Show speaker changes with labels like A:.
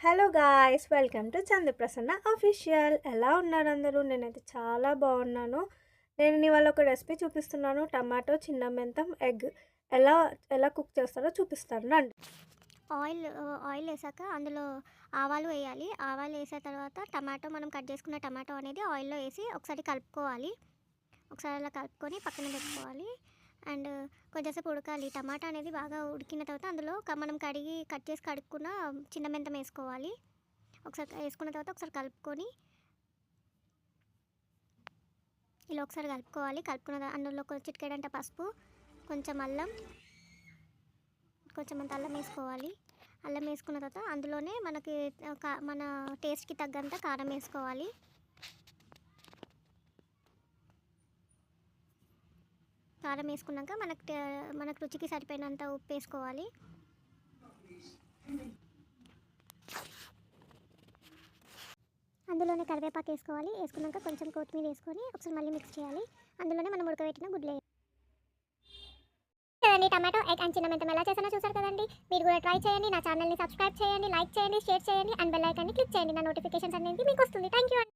A: Hello guys welcome to Chandraprasanna official ఎలా ఉన్నారు అందరూ? నేనైతే చాలా బాగున్నాను. నేను ఇవాళ ఒక రెసిపీ చూపిస్తున్నాను. టమాటో చిన్న మెంతం ఎగ్ ఎలా ఎలా కుక్ చేస్తారో చూపిస్తాను. రండి.
B: ఆయిల్ ఆయిల్ వేసాక అందులో ఆవాలు వేయాలి. ఆవాలు వేసిన తర్వాత టమాటో మనం కట్ చేసుకున్న టమాటో అనేది ఆయిల్లో వేసి ఒకసారి కలుపుకోవాలి. ఒకసారి అలా కలుపుకొని పక్కన పెట్టుకోవాలి. అండ్ కొంచెంసేపు ఉడకాలి. టమాటా అనేది బాగా ఉడికిన తర్వాత అందులో మనం కడిగి కట్ చేసి కడుక్కున్న చిన్న మెంతం వేసుకోవాలి. ఒకసారి వేసుకున్న తర్వాత ఒకసారి కలుపుకొని ఇలా ఒకసారి కలుపుకోవాలి. కలుపుకున్న అందులో కొంచెం పసుపు కొంచెం అల్లం కొంచెం అంత అల్లం వేసుకోవాలి. అల్లం వేసుకున్న తర్వాత అందులోనే మనకి కా- మన టేస్ట్కి తగ్గంత కారం వేసుకోవాలి. కారం వేసుకున్నాక మనకు మనకు రుచికి సరిపోయినంత ఉప్పు వేసుకోవాలి. అందులోనే కరివేపాకు వేసుకోవాలి. వేసుకున్నాక కొంచెం కొత్తిమీర వేసుకొని ఒకసారి మళ్ళీ మిక్స్ చేయాలి. అందులోనే మనం ఉడకబెట్టిన గుడ్లు వేయాలి. కదండి టమాటో ఎగ్ అండ్ చిన్న మెంతం ఎలా చేసానో చూసారు కదండి? మీరు కూడా ట్రై చేయండి. నా ఛానల్ని సబ్స్క్రైబ్ చేయండి లైక్ చేయండి షేర్ చేయండి అండ్ బెల్ ఐకాన్ని క్లిక్ చేయండి. నా నోటిఫికేషన్స్ అనేది మీకు వస్తుంది. Thank you